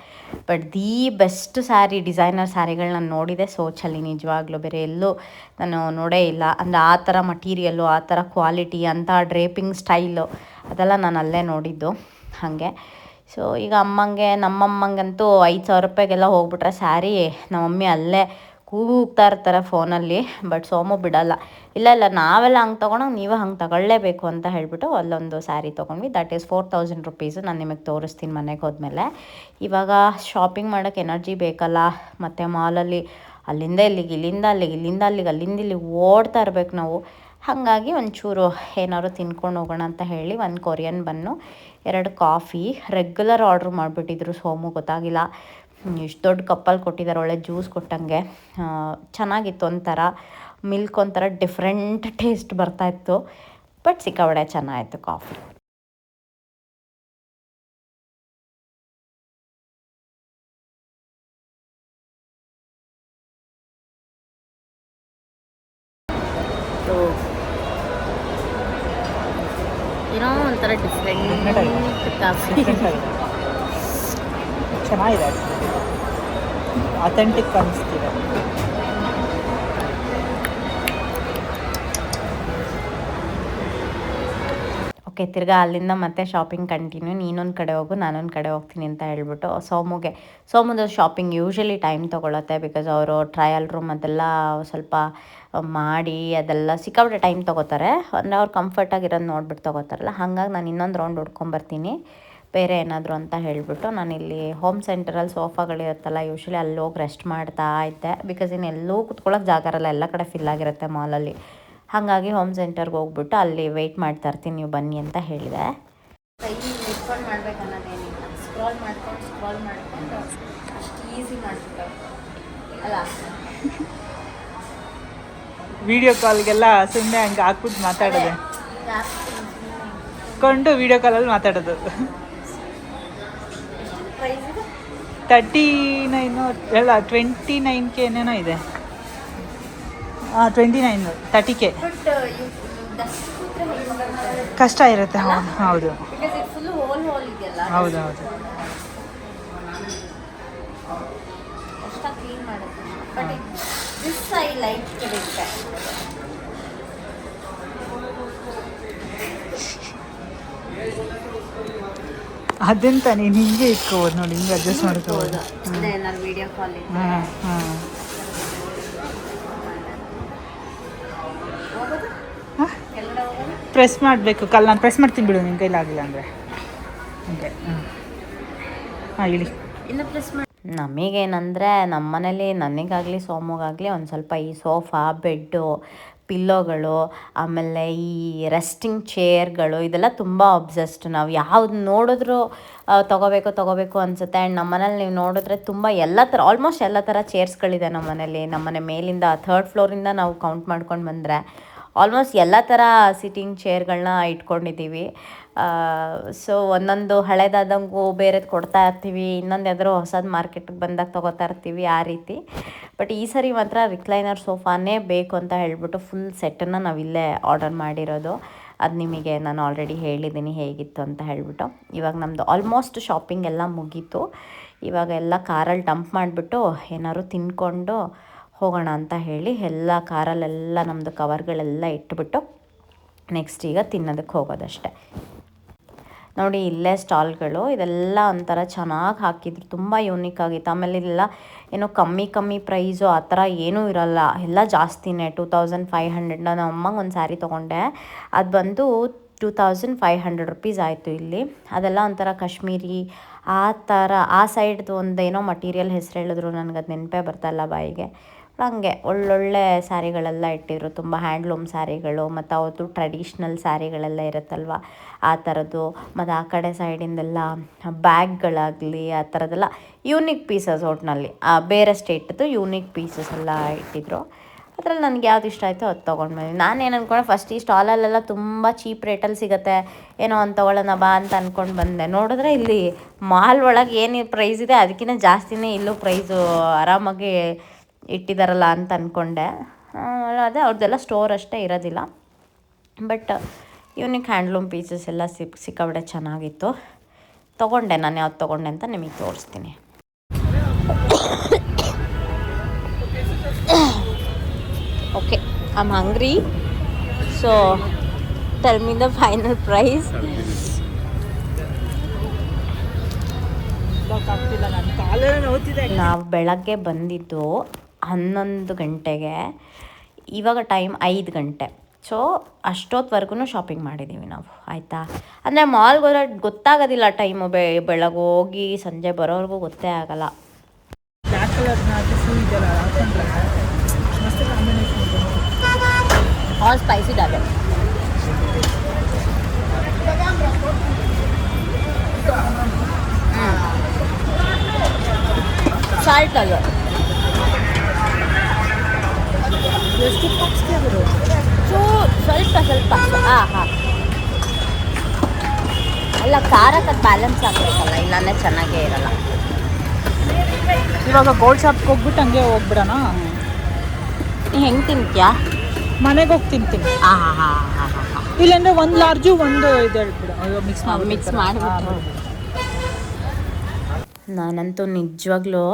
but the best sari designer ಸ್ಯಾರಿಗಳು ನಾನು ನೋಡಿದೆ. ಸೋಚಲ್ಲಿ ನಿಜವಾಗ್ಲೂ ಬೇರೆ ಎಲ್ಲೂ ನಾನು ನೋಡೇ ಇಲ್ಲ. ಅಂದರೆ ಆ ಥರ ಮಟೀರಿಯಲ್ಲು ಆ ಥರ ಕ್ವಾಲಿಟಿ ಅಂಥ ಡ್ರೇಪಿಂಗ್ ಸ್ಟೈಲು ಅದೆಲ್ಲ ನಾನು ಅಲ್ಲೇ ನೋಡಿದ್ದು ಹಾಗೆ. ಸೊ ಈಗ ಅಮ್ಮಂಗೆ, ನಮ್ಮಮ್ಮಂಗಂತೂ ಐದು ಸಾವಿರ ರೂಪಾಯಿಗೆಲ್ಲ ಹೋಗ್ಬಿಟ್ರೆ ಸ್ಯಾರಿ ನಮ್ಮ ಮಮ್ಮಿ ಅಲ್ಲೇ ಕೂಗ್ತಾ ಇರ್ತಾರೆ ಫೋನಲ್ಲಿ, ಬಟ್ ಸೋಮು ಬಿಡಲ್ಲ. ಇಲ್ಲ ಇಲ್ಲ, ನಾವೆಲ್ಲ ಹಂಗೆ ತೊಗೊಂಡಾಗ ನೀವು ಹಂಗೆ ತಗೊಳ್ಳೇಬೇಕು ಅಂತ ಹೇಳಿಬಿಟ್ಟು ಅಲ್ಲೊಂದು ಸ್ಯಾರಿ ತೊಗೊಂಡ್ವಿ. That is four thousand rupees ನಾನು ನಿಮಗೆ ತೋರಿಸ್ತೀನಿ ಮನೆಗೆ ಹೋದ್ಮೇಲೆ. ಇವಾಗ ಶಾಪಿಂಗ್ ಮಾಡೋಕ್ಕೆ ಎನರ್ಜಿ ಬೇಕಲ್ಲ, ಮತ್ತು ಮಾಲಲ್ಲಿ ಅಲ್ಲಿಂದ ಇಲ್ಲಿಗೆ, ಇಲ್ಲಿಂದ ಅಲ್ಲಿಗೆ ಇಲ್ಲಿಂದ ಅಲ್ಲಿಗೆ, ಅಲ್ಲಿಂದ ಇಲ್ಲಿಗೆ ಓಡ್ತಾ ಇರ್ಬೇಕು ನಾವು. ಹಾಗಾಗಿ ಒಂಚೂರು ಏನಾದ್ರು ತಿನ್ಕೊಂಡು ಹೋಗೋಣ ಅಂತ ಹೇಳಿ ಒಂದು ಕೊರಿಯನ್ ಬನ್ನು, ಎರಡು ಕಾಫಿ ರೆಗ್ಯುಲರ್ ಆರ್ಡ್ರ್ ಮಾಡಿಬಿಟ್ಟಿದ್ರು ಸೋಮು, ಗೊತ್ತಾಗಿಲ್ಲ. ಇಷ್ಟು ದೊಡ್ಡ ಕಪ್ಪಲ್ಲಿ ಕೊಟ್ಟಿದ್ದಾರೆ ಒಳ್ಳೆ ಜ್ಯೂಸ್ ಕೊಟ್ಟಂಗೆ. ಚೆನ್ನಾಗಿತ್ತು ಒಂಥರ. ಮಿಲ್ಕ್ ಒಂಥರ ಡಿಫ್ರೆಂಟ್ ಟೇಸ್ಟ್ ಬರ್ತಾಯಿತ್ತು ಬಟ್ ಸಿಕ್ಕಾಬಡೆ ಚೆನ್ನಾಗಿತ್ತು ಕಾಫಿ ಅಥೆಂಟಿಕ್ ಅನಿಸ್ತಿದೆ ಓಕೆ ತಿರ್ಗಾ ಅಲ್ಲಿಂದ ಮತ್ತೆ ಶಾಪಿಂಗ್ ಕಂಟಿನ್ಯೂ ನೀನೊಂದು ಕಡೆ ಹೋಗು, ನಾನೊಂದು ಕಡೆ ಹೋಗ್ತೀನಿ ಅಂತ ಹೇಳ್ಬಿಟ್ಟು ಸೋಮುಗೆ. ಸೋಮುದ ಶಾಪಿಂಗ್ ಯೂಶಲಿ ಟೈಮ್ ತೊಗೊಳತ್ತೆ ಬಿಕಾಸ್ ಅವರು ಟ್ರಯಲ್ ರೂಮ್ ಅದೆಲ್ಲ ಸ್ವಲ್ಪ ಮಾಡಿ ಅದೆಲ್ಲ ಸಿಕ್ಕಾಬಿಟ್ಟೆ ಟೈಮ್ ತೊಗೋತಾರೆ. ಅಂದರೆ ಅವ್ರು ಕಂಫರ್ಟಾಗಿರೋದು ನೋಡ್ಬಿಟ್ಟು ತೊಗೋತಾರಲ್ಲ, ಹಾಗಾಗಿ ನಾನು ಇನ್ನೊಂದು ರೌಂಡ್ ಹೊಡ್ಕೊಂಬರ್ತೀನಿ ಬೇರೆ ಏನಾದರೂ ಅಂತ ಹೇಳಿಬಿಟ್ಟು ನಾನಿಲ್ಲಿ ಹೋಮ್ ಸೆಂಟರಲ್ಲಿ ಸೋಫಾಗಳಿರುತ್ತಲ್ಲ ಯೂಶ್ವಲಿ ಅಲ್ಲಿ ಹೋಗಿ ರೆಸ್ಟ್ ಮಾಡ್ತಾ ಇದ್ದೆ. ಬಿಕಾಸ್ ಇನ್ನು ಎಲ್ಲೂ ಕುತ್ಕೊಳ್ಳೋಕೆ ಜಾಗ ಇರಲ್ಲ ಎಲ್ಲ ಕಡೆ ಫಿಲ್ ಆಗಿರುತ್ತೆ ಮಾಲಲ್ಲಿ ಹಾಗಾಗಿ ಹೋಮ್ ಸೆಂಟರ್ಗೆ ಹೋಗ್ಬಿಟ್ಟು ಅಲ್ಲಿ ವೆಯ್ಟ್ ಮಾಡ್ತಾ ಇರ್ತೀನಿ ನೀವು ಬನ್ನಿ ಅಂತ ಹೇಳಿದೆ. ಕೈ ಇಟ್ಕೊಂಡು ಮಾಡ್ಬೇಕು ಅನ್ನೋದೇನಿಲ್ಲ. ಸ್ಕ್ರಾಲ್ ಮಾಡ್ಕೊಂಡು ಸ್ಕ್ರಾಲ್ ಮಾಡ್ಕೊಂಡು ಅಷ್ಟು ಈಸಿ ಮಾಡಿಬಿಟ್ಟು. ಅಲ್ಲ? ವಿಡಿಯೋ ಕಾಲ್ಗೆಲ್ಲ ಸುಮ್ಮನೆ ಹಂಗೆ ಹಾಕ್ಬಿಟ್ಟು ಮಾತಾಡೋದೆ. ಕೊಂಡು ವಿಡಿಯೋ ಕಾಲಲ್ಲಿ ಮಾತಾಡೋದು. ತರ್ಟಿ ನೈನು ಎಲ್ಲ ಟ್ವೆಂಟಿ ನೈನ್ ಕೆ ಏನೇನೋ ಇದೆ. ಹಾಂ ಟ್ವೆಂಟಿ ನೈನ್ ತರ್ಟಿ ಕೆ ಕಷ್ಟ ಇರುತ್ತೆ ಹೌದು ಹೌದು. ಹೌದು ಹೌದು. ಅಷ್ಟ ಕ್ಲೀನ್ ಮಾಡುತ್ತೆ ಬಟ್ ದಿಸ್ ಐ ಲೈಕ್ ಅದೆಂತ ನೀನು ಹಿಂಗೆ ಇಟ್ಕೋಬೋದು ನೋಡಿ ಹಿಂಗೆ ಅಡ್ಜಸ್ಟ್ ಮಾಡ್ಕೋಬೋದು. ವಿಡಿಯೋ ಕಾಲ್ ಹಾಂ ಪ್ರೆಸ್ ಮಾಡಬೇಕು ಕಲ್ ನಾನು ಪ್ರೆಸ್ ಮಾಡ್ತೀನಿ ಬಿಡು ನಿಮ್ಮ ಕೈಲಾಗಿಲ್ಲ ಅಂದರೆ. ಹಂಗೆ ಹಾಂ ಹಾಂ ಇಳಿ. ಇನ್ನು ಪ್ರೆಸ್ ಮಾಡಿ ನಮಗೇನಂದರೆ ನಮ್ಮ ಮನೇಲಿ ನನಗಾಗಲಿ ಸೋಮಗಾಗಲಿ ಒಂದು ಸ್ವಲ್ಪ ಈ ಸೋಫಾ ಬೆಡ್ಡು ಪಿಲ್ಲೋಗಳು, ಆಮೇಲೆ ಈ ರೆಸ್ಟಿಂಗ್ ಚೇರ್ಗಳು ಇದೆಲ್ಲ ತುಂಬ ಅಬ್ಸೆಸ್ಡ್ ನಾವು ಯಾವ್ದು ನೋಡಿದ್ರು ತೊಗೋಬೇಕು, ತಗೋಬೇಕು ಅನಿಸುತ್ತೆ. ಆ್ಯಂಡ್ ನಮ್ಮ ಮನೇಲಿ ನೀವು ನೋಡಿದ್ರೆ ತುಂಬ ಎಲ್ಲ ಥರ ಆಲ್ಮೋಸ್ಟ್ ಎಲ್ಲ ಥರ ಚೇರ್ಸ್ಗಳಿದೆ ನಮ್ಮ ಮನೇಲಿ. ನಮ್ಮ ಮನೆ ಮೇಲಿಂದ ಥರ್ಡ್ ಫ್ಲೋರಿಂದ ನಾವು ಕೌಂಟ್ ಮಾಡ್ಕೊಂಡು ಬಂದರೆ ಆಲ್ಮೋಸ್ಟ್ ಎಲ್ಲ ಥರ ಸಿಟ್ಟಿಂಗ್ ಚೇರ್ಗಳನ್ನ ಇಟ್ಕೊಂಡಿದ್ದೀವಿ. ಸೊ ಒಂದೊಂದು ಹಳೇದಾದಂಗೂ ಬೇರೆದು ಕೊಡ್ತಾ ಇರ್ತೀವಿ, ಇನ್ನೊಂದು ಯಾವ್ದಾದ್ರು ಹೊಸದು ಮಾರ್ಕೆಟ್ಗೆ ಬಂದಾಗ ತೊಗೋತಾ ಇರ್ತೀವಿ ಆ ರೀತಿ. ಬಟ್ ಈ ಸರಿ ಮಾತ್ರ ರಿಕ್ಲೈನರ್ ಸೋಫಾನೇ ಬೇಕು ಅಂತ ಹೇಳಿಬಿಟ್ಟು ಫುಲ್ ಸೆಟ್ಟನ್ನು ನಾವಿಲ್ಲೇ ಆರ್ಡರ್ ಮಾಡಿರೋದು. ಅದು ನಿಮಗೆ ನಾನು ಆಲ್ರೆಡಿ ಹೇಳಿದ್ದೀನಿ ಹೇಗಿತ್ತು ಅಂತ ಹೇಳಿಬಿಟ್ಟು. ಇವಾಗ ನಮ್ಮದು ಆಲ್ಮೋಸ್ಟ್ ಶಾಪಿಂಗ್ ಎಲ್ಲ ಮುಗೀತು. ಇವಾಗ ಎಲ್ಲ ಕಾರಲ್ಲಿ ಡಂಪ್ ಮಾಡಿಬಿಟ್ಟು ಏನಾದ್ರು ತಿನ್ಕೊಂಡು ಹೋಗೋಣ ಅಂತ ಹೇಳಿ ಎಲ್ಲ ಕಾರಲ್ಲೆಲ್ಲ ನಮ್ಮದು ಕವರ್ಗಳೆಲ್ಲ ಇಟ್ಬಿಟ್ಟು ನೆಕ್ಸ್ಟ್ ಈಗ ತಿನ್ನೋದಕ್ಕೆ ಹೋಗೋದಷ್ಟೆ. ನೋಡಿ ಇಲ್ಲೇ ಸ್ಟಾಲ್ಗಳು, ಇದೆಲ್ಲ ಒಂಥರ ಚೆನ್ನಾಗಿ ಹಾಕಿದ್ರು. ತುಂಬ ಯೂನಿಕ್ ಆಗಿತ್ತು. ಆಮೇಲೆ ಇಲ್ಲೆಲ್ಲ ಏನೋ ಕಮ್ಮಿ ಕಮ್ಮಿ ಪ್ರೈಸು ಆ ಥರ ಏನೂ ಇರಲ್ಲ. ಎಲ್ಲ ಜಾಸ್ತಿನೇ ಟೂ ತೌಸಂಡ್ ಫೈವ್ ಹಂಡ್ರೆಡ್ ನಾನು ಅಮ್ಮಂಗೆ ಒಂದು ಸ್ಯಾರಿ ತೊಗೊಂಡೆ. ಅದು ಬಂದು two thousand five hundred rupees ಆಯಿತು ಇಲ್ಲಿ. ಅದೆಲ್ಲ ಒಂಥರ ಕಾಶ್ಮೀರಿ, ಆ ಥರ, ಆ ಸೈಡ್ದು ಒಂದೇನೋ ಮಟೀರಿಯಲ್ ಹೆಸರು ಹೇಳಿದ್ರು. ನನಗೆ ಅದು ನೆನಪೇ ಬರ್ತಾಯಿಲ್ಲ ಬಾಯಿಗೆ. ಹಂಗೆ ಒಳ್ಳೊಳ್ಳೆ ಸ್ಯಾರಿಗಳೆಲ್ಲ ಇಟ್ಟಿದ್ರು. ತುಂಬ ಹ್ಯಾಂಡ್ಲೂಮ್ ಸ್ಯಾರಿಗಳು ಮತ್ತು ಅವತ್ತು ಟ್ರೆಡಿಷ್ನಲ್ ಸ್ಯಾರಿಗಳೆಲ್ಲ ಇರುತ್ತಲ್ವ? ಆ ಥರದ್ದು. ಮತ್ತು ಆ ಕಡೆ ಸೈಡಿಂದೆಲ್ಲ ಬ್ಯಾಗ್ಗಳಾಗಲಿ, ಆ ಥರದ್ದೆಲ್ಲ ಯೂನಿಕ್ ಪೀಸಸ್ ಒಟ್ಟಿನಲ್ಲಿ ಬೇರೆ ಸ್ಟೇಟದ್ದು ಯೂನಿಕ್ ಪೀಸಸ್ ಎಲ್ಲ ಇಟ್ಟಿದ್ರು. ಅದ್ರಲ್ಲಿ ನನಗೆ ಯಾವ್ದು ಇಷ್ಟ ಆಯಿತು ಅದು ತೊಗೊಂಡ್ಬಂದು ನಾನು ಏನು ಅಂದ್ಕೊಂಡೆ ಫಸ್ಟ್ ಈ ಸ್ಟಾಲಲ್ಲೆಲ್ಲ ತುಂಬ ಚೀಪ್ ರೇಟಲ್ಲಿ ಸಿಗುತ್ತೆ. ಏನೋ ಒಂದು ತೊಗೊಳ್ಳೋಣ ಬಾ ಅಂತ ಅಂದ್ಕೊಂಡು ಬಂದೆ. ನೋಡಿದ್ರೆ ಇಲ್ಲಿ ಮಾಲ್ ಒಳಗೆ ಏನು ಪ್ರೈಸ್ ಇದೆ ಅದಕ್ಕಿಂತ ಜಾಸ್ತಿನೇ ಇಲ್ಲೂ ಪ್ರೈಸು ಆರಾಮಾಗಿ ಇಟ್ಟಿದ್ದಾರಲ್ಲ ಅಂತ ಅಂದ್ಕೊಂಡೆ ಅದೇ ಅವ್ರದ್ದೆಲ್ಲ ಸ್ಟೋರ್ ಅಷ್ಟೇ ಇರೋದಿಲ್ಲ. ಬಟ್ ಯೂನಿಕ್ ಹ್ಯಾಂಡ್ಲೂಮ್ ಪೀಸಸ್ ಎಲ್ಲ ಸಿಕ್ ಸಿಕ್ಕಾಬಿಡೆ ಚೆನ್ನಾಗಿತ್ತು. ತೊಗೊಂಡೆ ನಾನು ಯಾವ್ದು ತೊಗೊಂಡೆ ಅಂತ ನಿಮಗೆ ತೋರಿಸ್ತೀನಿ. Okay am hungry so tell me the final price ನಾವು ಬೆಳಗ್ಗೆ ಬಂದಿದ್ದು ಹನ್ನೊಂದು ಗಂಟೆಗೆ ಇವಾಗ ಟೈಮ್ ಐದು ಗಂಟೆ. ಸೊ ಅಷ್ಟೊತ್ತವರೆಗೂ ಶಾಪಿಂಗ್ ಮಾಡಿದ್ದೀವಿ ನಾವು ಆಯಿತಾ? ಅಂದರೆ ಮಾಲ್ಗೆ ಹೋದ್ರೆ ಗೊತ್ತಾಗೋದಿಲ್ಲ ಟೈಮು ಬೆ ಬೆಳಗ್ಗೆ ಹೋಗಿ ಸಂಜೆ ಬರೋವರೆಗೂ ಗೊತ್ತೇ ಆಗಲ್ಲ. All spicy ಡಾಬೆ. ಸಾಲ್ಟ್ ಅದು ಎಷ್ಟು ಅವರು ಸೊ ಸ್ವಲ್ಪ ಸ್ವಲ್ಪ ಹಾಂ ಹಾಂ ಅಲ್ಲ ಖಾರಕ್ಕೆ ಅದು ಬ್ಯಾಲೆನ್ಸ್ ಆಗಬೇಕಲ್ಲ ಇಲ್ಲಾಂದರೆ ಚೆನ್ನಾಗೇ ಇರಲ್ಲ. ಇವಾಗ ಗೋಲ್ಡ್ ಶಾಪ್ಗೆ ಹೋಗ್ಬಿಟ್ಟು ಹಂಗೆ ಹೋಗ್ಬಿಡೋಣ? ನೀ ಹೆಂಗೆ ತಿಂತೀಯಾ? ಮನೆಗೆ ಹೋಗಿ ತಿಂತೀನಿ. ಹಾಂ ಹಾಂ ಹಾಂ ಹಾಂ ಹಾಂ. ಇಲ್ಲಾಂದರೆ ಒಂದು ಲಾರ್ಜು ಒಂದು ಇದು ಹೇಳ್ಬಿಡು. ಮಿಕ್ಸ್ ಮಾಡಿ ಮಿಕ್ಸ್ ಮಾಡಿಬಿಡು. ನಾನಂತೂ ನಿಜವಾಗ್ಲೂ